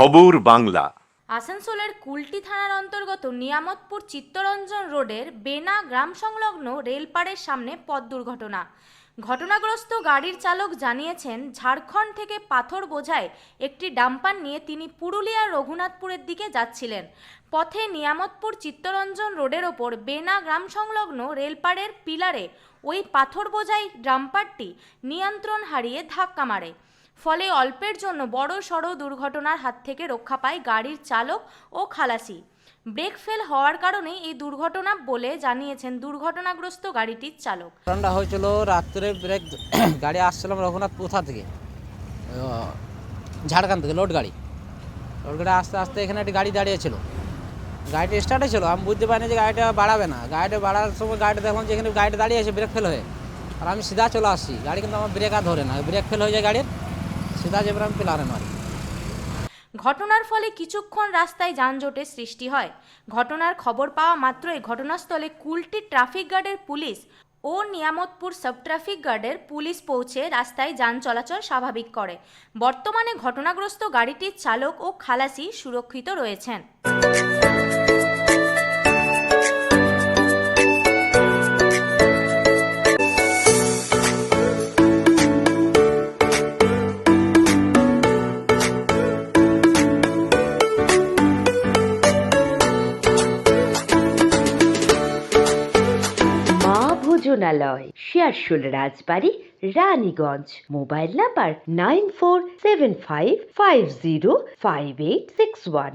খবর বাংলা। আসানসোলের কুলটি থানার অন্তর্গত নিয়ামতপুর চিত্তরঞ্জন রোডের বেনা গ্রাম সংলগ্ন রেলপাড়ের সামনে পথ দুর্ঘটনা। ঘটনাগ্রস্ত গাড়ির চালক জানিয়েছেন, ঝাড়খণ্ড থেকে পাথর বোঝায় একটি ডাম্পার নিয়ে তিনি পুরুলিয়ার রঘুনাথপুরের দিকে যাচ্ছিলেন। পথে নিয়ামতপুর চিত্তরঞ্জন রোডের ওপর বেনা গ্রাম সংলগ্ন রেলপাড়ের পিলারে ওই পাথর বোঝাই ডাম্পারটি নিয়ন্ত্রণ হারিয়ে ধাক্কা মারে। ফলে অল্পের জন্য বড় সড় দুর্ঘটনার হাত থেকে রক্ষা পায় গাড়ির চালক ও খালাসি। ব্রেক ফেল হওয়ার কারণে এই দুর্ঘটনা বলে জানিয়েছেন দুর্ঘটনাগ্রস্ত গাড়িটির চালক। ঘটনাটা হয়েছিল রাত্রে ব্রেক গাড়ি আসছিলাম রঘুনাথ কোথা থেকে? আহ, ঝাড়খণ্ড থেকে লোড গাড়ি। লোড গাড়ি আস্তে আস্তে এখানে একটি গাড়ি দাঁড়িয়েছিল গাড়িটা স্টার্টে ছিল আমি বুঝতে পারিনি যে গাড়িটা বাড়াবে না। গাড়িটা বাড়ার সময় গাড়িটা দেখলাম যে এখানে গাড়িটা দাঁড়িয়ে আছে ব্রেক ফেল হয়ে। আর আমি সিধা চলে আসছি গাড়ি কিন্তু আমার ব্রেক আর ধরে না। ব্রেক ফেল হয়ে যায় গাড়ির। সিধা যেবার আমি পেলারে ঘটনার ফলে কিছুক্ষণ রাস্তায় যানজটের সৃষ্টি হয়। ঘটনার খবর পাওয়া মাত্রই ঘটনাস্থলে কুলটি ট্রাফিক গার্ডের পুলিশ ও নিয়ামতপুর সাব ট্রাফিক গার্ডের পুলিশ পৌঁছে রাস্তায় যান চলাচল স্বাভাবিক করে। বর্তমানে ঘটনাগ্রস্ত গাড়িটির চালক ও খালাসি সুরক্ষিত রয়েছেন। ভোজনালয় Searsole Rajbari, Raniganj. Mobile number nine four seven five five zero five eight six one.